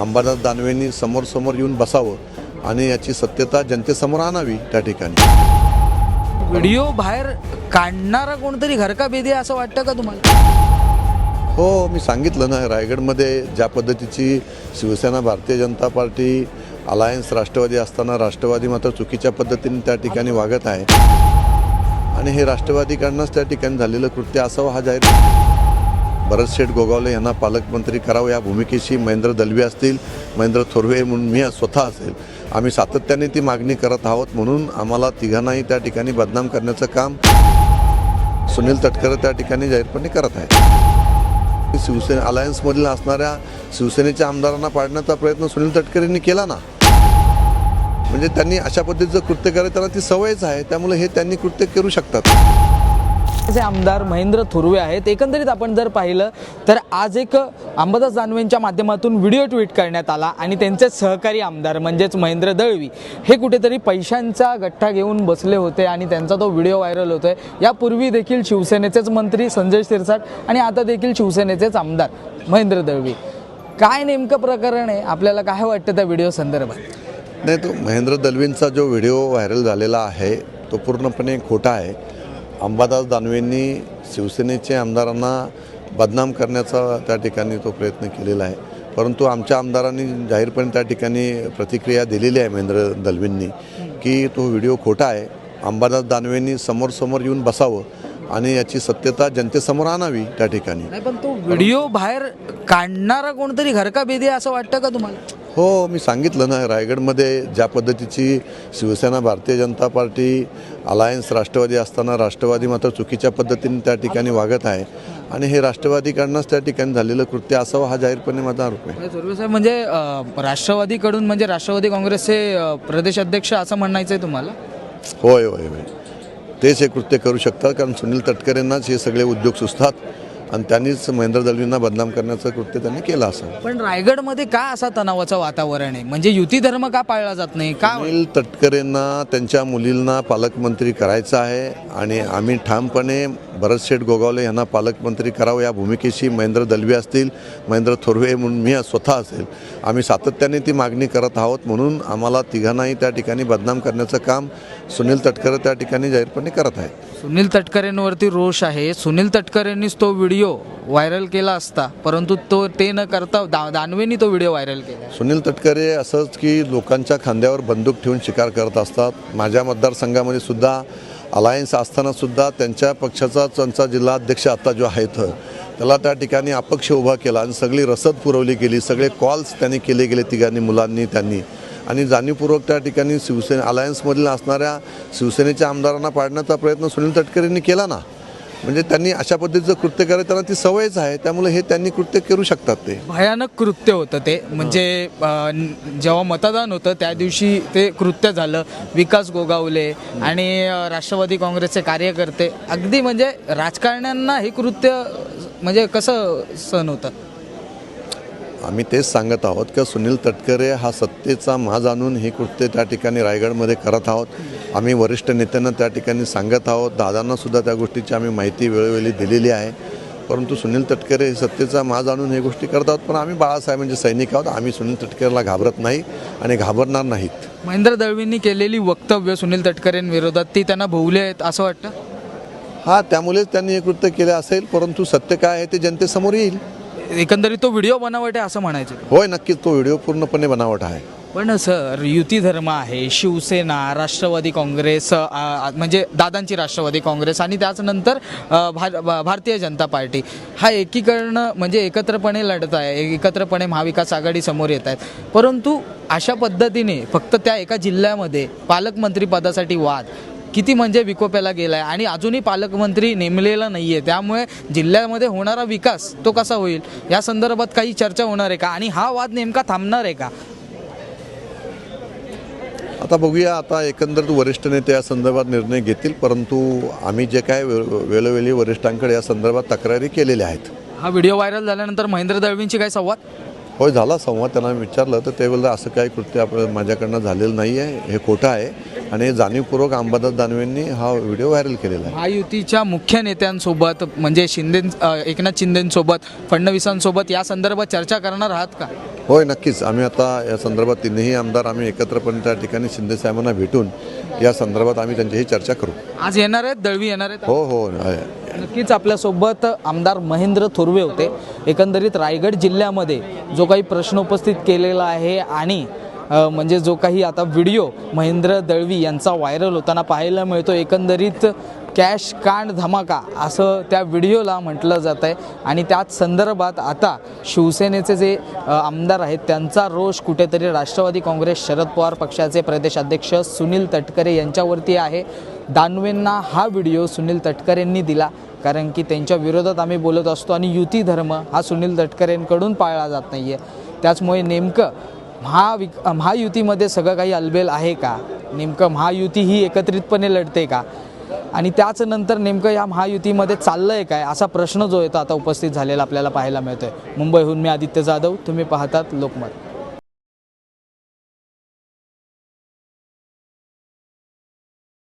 अंबादास दानवेंनी समोर समोर येऊन बसावं आणि याची सत्यता जनतेसमोर आणावी त्या ठिकाणी. व्हिडिओ बाहेर काढणारा कोणतरी घरका बेदी आहे असं वाटतं का तुम्हाला? हो मी सांगितलं ना रायगडमध्ये ज्या पद्धतीची शिवसेना भारतीय जनता पार्टी अलायन्स राष्ट्रवादी असताना राष्ट्रवादी मात्र चुकीच्या पद्धतीने त्या ठिकाणी वागत आहे. आणि हे राष्ट्रवादीकडनंच त्या ठिकाणी झालेलं कृत्य असावं हा जाहीर भरत शेठ गोगावले यांना पालकमंत्री करावं. या भूमिकेशी महेंद्र दलवी असतील महेंद्र थोरवे म्हणून मी स्वतः असेल. आम्ही सातत्याने ती मागणी करत आहोत म्हणून आम्हाला तिघांनाही त्या ठिकाणी बदनाम करण्याचं काम सुनील तटकरे त्या ठिकाणी जाहीरपणे करत आहेत. शिवसेना अलायन्समधील असणाऱ्या शिवसेनेच्या आमदारांना पाडण्याचा प्रयत्न सुनील तटकरेंनी केला ना? म्हणजे त्यांनी अशा पद्धतीचं कृत्य करायला त्यांना ती सवयच आहे त्यामुळे हे त्यांनी कृत्य करू शकतात. जे आमदार महेंद्र थुर्वे आहेत एकंदरीत आपण जर पाहिलं तर आज एक अंबादास जानवेंच्या माध्यमातून व्हिडिओ ट्विट करण्यात आला आणि त्यांचे सहकारी आमदार म्हणजेच महेंद्र दळवी हे कुठेतरी पैशांचा गठ्ठा घेऊन बसले होते आणि त्यांचा तो व्हिडिओ व्हायरल होतोय. यापूर्वी देखील शिवसेनेचेच मंत्री संजय शिरसाट आणि आता देखील शिवसेनेचेच आमदार महेंद्र दळवी. काय नेमकं प्रकरण आहे? आपल्याला काय वाटतं त्या व्हिडिओ संदर्भात? नाही तो महेंद्र दलवींचा जो व्हिडिओ व्हायरल झालेला आहे तो पूर्णपणे खोटा आहे. अंबादास दानवेंनी शिवसेनेच्या आमदारांना बदनाम करण्याचा त्या ठिकाणी तो प्रयत्न केलेला आहे. परंतु आमच्या आमदारांनी जाहीरपणे त्या ठिकाणी प्रतिक्रिया दिलेली आहे महेंद्र दलवींनी की तो व्हिडिओ खोटा आहे. अंबादास दानवेंनी समोर समोर येऊन बसावं आणि याची सत्यता जनतेसमोर आणावी त्या ठिकाणी. पण तो व्हिडिओ बाहेर काढणारा कोणतरी घरका बेदी असं वाटतं का तुम्हाला? हो मी सांगितलं ना रायगडमध्ये ज्या पद्धतीची शिवसेना भारतीय जनता पार्टी अलायन्स राष्ट्रवादी असताना राष्ट्रवादी मात्र चुकीच्या पद्धतीने त्या ठिकाणी वागत आहे. आणि हे राष्ट्रवादीकडनंच त्या ठिकाणी झालेलं कृत्य असावं हा जाहीरपणे माझा आरोप आहे. म्हणजे साहेब म्हणजे राष्ट्रवादीकडून म्हणजे राष्ट्रवादी काँग्रेसचे प्रदेश अध्यक्ष असं म्हणायचं आहे तुम्हाला? होय होय होय. तेच हे कृत्य करू शकतात कारण सुनील तटकरेंनाच हे सगळे उद्योग सुचतात. आणि त्यांनीच महेंद्र दलवींना बदनाम करण्याचं कृत्य त्यांनी केलं असं. पण रायगडमध्ये का असा तणावाचं वातावरण आहे? म्हणजे युती धर्म का पाळला जात नाही? का सुनील तटकरेंना त्यांच्या मुलींना पालकमंत्री करायचं आहे आणि आम्ही ठामपणे भरत शेठ गोगावले यांना पालकमंत्री करावं या भूमिकेशी महेंद्र दलवी असतील महेंद्र थोरवे म्हणून मी स्वतः असेल आम्ही सातत्याने ती मागणी करत आहोत म्हणून आम्हाला तिघांनाही त्या ठिकाणी बदनाम करण्याचं काम सुनील तटकरे त्या ठिकाणी जाहीरपणे करत आहेत. सुनील तटकरेंवरती रोष आहे. सुनील तटकरेंनीच तो व्हिडिओ व्हायरल केला असता परंतु तो ते न करता दा दानवेंनी तो व्हिडिओ व्हायरल केला. सुनील तटकरे असंच की लोकांच्या खांद्यावर बंदूक ठेवून शिकार करत असतात. माझ्या मतदारसंघामध्ये सुद्धा अलायन्स असताना सुद्धा त्यांच्या पक्षाचा त्यांचा जिल्हा अध्यक्ष आता जो आहे तर त्याला त्या ठिकाणी अपक्ष उभा केला आणि सगळी रसद पुरवली गेली. सगळे कॉल्स त्यांनी केले गेले तिघांनी मुलांनी त्यांनी. आणि जाणीवपूर्वक त्या ठिकाणी शिवसेना अलायन्समधील असणाऱ्या शिवसेनेच्या आमदारांना पाडण्याचा प्रयत्न सुनील तटकरेंनी केला ना? म्हणजे त्यांनी अशा पद्धतीचं कृत्य करायचं त्यांना ती सवयच आहे त्यामुळे हे त्यांनी कृत्य करू शकतात ते. भयानक कृत्य होतं ते. म्हणजे जेव्हा मतदान होतं त्या दिवशी ते कृत्य झालं. विकास गोगावले आणि राष्ट्रवादी काँग्रेसचे कार्यकर्ते. अगदी म्हणजे राजकारण्यांना हे कृत्य म्हणजे कसं सण होतं? आम्ही तेच सांगत आहोत की सुनील तटकरे हा सत्तेचा माज आणून हे कृत्य त्या ठिकाणी रायगडमध्ये करत आहोत. आम्ही वरिष्ठ नेत्यांना त्या ठिकाणी सांगत आहोत. दादांना सुद्धा त्या गोष्टीची आम्ही माहिती वेळोवेळी दिलेली आहे. परंतु सुनील तटकरे हे सत्तेचा माज आणून हे गोष्टी करत आहोत. पण आम्ही बाळासाहेबांचे सैनिक आहोत. आम्ही सुनील तटकरेला घाबरत नाही आणि घाबरणार नाहीत. महेंद्र दळवींनी केलेली वक्तव्य सुनील तटकरेंविरोधात ती त्यांना भोवली आहेत असं वाटतं? हा त्यामुळेच त्यांनी हे कृत्य केले असेल. परंतु सत्य काय आहे ते जनतेसमोर येईल. एकंदरीत तो व्हिडिओ बनावट आहे असं म्हणायचं. होय नक्कीच तो व्हिडिओ पूर्णपणे बनावट आहे. पण सर युती धर्म आहे शिवसेना राष्ट्रवादी काँग्रेस अ, आ, म्हणजे दादांची राष्ट्रवादी काँग्रेस आणि त्याचनंतर अ, भार भा- भारतीय जनता पार्टी. हा एकीकरण म्हणजे एकत्रपणे लढत आहे एकत्रपणे महाविकास आघाडी समोर येत आहेत. परंतु अशा पद्धतीने फक्त त्या एका जिल्ह्यामध्ये पालकमंत्री पदासाठी वाद किती म्हणजे विकोप्याला गेला आहे आणि अजूनही पालकमंत्री नेमलेला नाही आहे त्यामुळे जिल्ह्यामध्ये होणारा विकास तो कसा होईल? या संदर्भात काही चर्चा होणार आहे का? आणि हा वाद नेमका थांबणार आहे का? आता बघूया आता एकंदरीत वरिष्ठ नेते या संदर्भात निर्णय घेतील परंतु आम्ही जे काय वेळोवेळी वरिष्ठांकडे या संदर्भात तक्रारी केलेल्या आहेत. हा व्हिडिओ व्हायरल झाल्यानंतर महेंद्र दळवींची काय संवाद? होय झाला संवाद. त्यांना विचारलं तर ते बोललं असं काही कृत्य आपलं माझ्याकडनं झालेलं नाही आहे. हे खोटं आहे. आणि जाणीवपूर्वक अंबादास दानवेंनी हा व्हिडिओ व्हायरल केलेला आहे. महायुतीच्या मुख्य नेत्यांसोबत म्हणजे शिंदे एकनाथ शिंदेसोबत फडणवीसांसोबत या संदर्भात चर्चा करणार आहात का? होय नक्कीच. आम्ही आता या संदर्भात तिन्ही आमदार आम्ही एकत्रपणे त्या ठिकाणी शिंदे साहेबांना भेटून या संदर्भात आम्ही त्यांच्याशी चर्चा करू. आज येणार आहेत दळवी येणार आहेत? हो हो आहे. नक्कीच आपल्यासोबत आमदार महेंद्र थोरवे होते. एकंदरीत रायगड जिल्ह्यामध्ये जो काही प्रश्न उपस्थित केलेला आहे आणि म्हणजे जो काही आता व्हिडिओ महेंद्र दळवी यांचा व्हायरल होताना पाहायला मिळतो. एकंदरीत कॅश कांड धमाका असं त्या व्हिडिओला म्हटलं जात आहे. आणि त्याच संदर्भात आता शिवसेनेचे जे आमदार आहेत त्यांचा रोष कुठेतरी राष्ट्रवादी काँग्रेस शरद पवार पक्षाचे प्रदेशाध्यक्ष सुनील तटकरे यांच्यावरती आहे. दानवेंना हा व्हिडिओ सुनील तटकरेंनी दिला कारण की त्यांच्या विरोधात आम्ही बोलत असतो आणि युती धर्म हा सुनील तटकरेंकडून पाळला जात नाही आहे त्याचमुळे नेमकं महाविक महायुतीमध्ये सगळं काही अलबेल आहे का? नेमकं महायुती ही एकत्रितपणे लढते का? आणि त्याच नंतर नेमकं या महायुतीमध्ये चाललं आहे काय? असा प्रश्न जो येतो आता उपस्थित झालेला आपल्याला पाहायला मिळतोय. मुंबईहून मी आदित्य जाधव तुम्ही पाहतात लोकमत.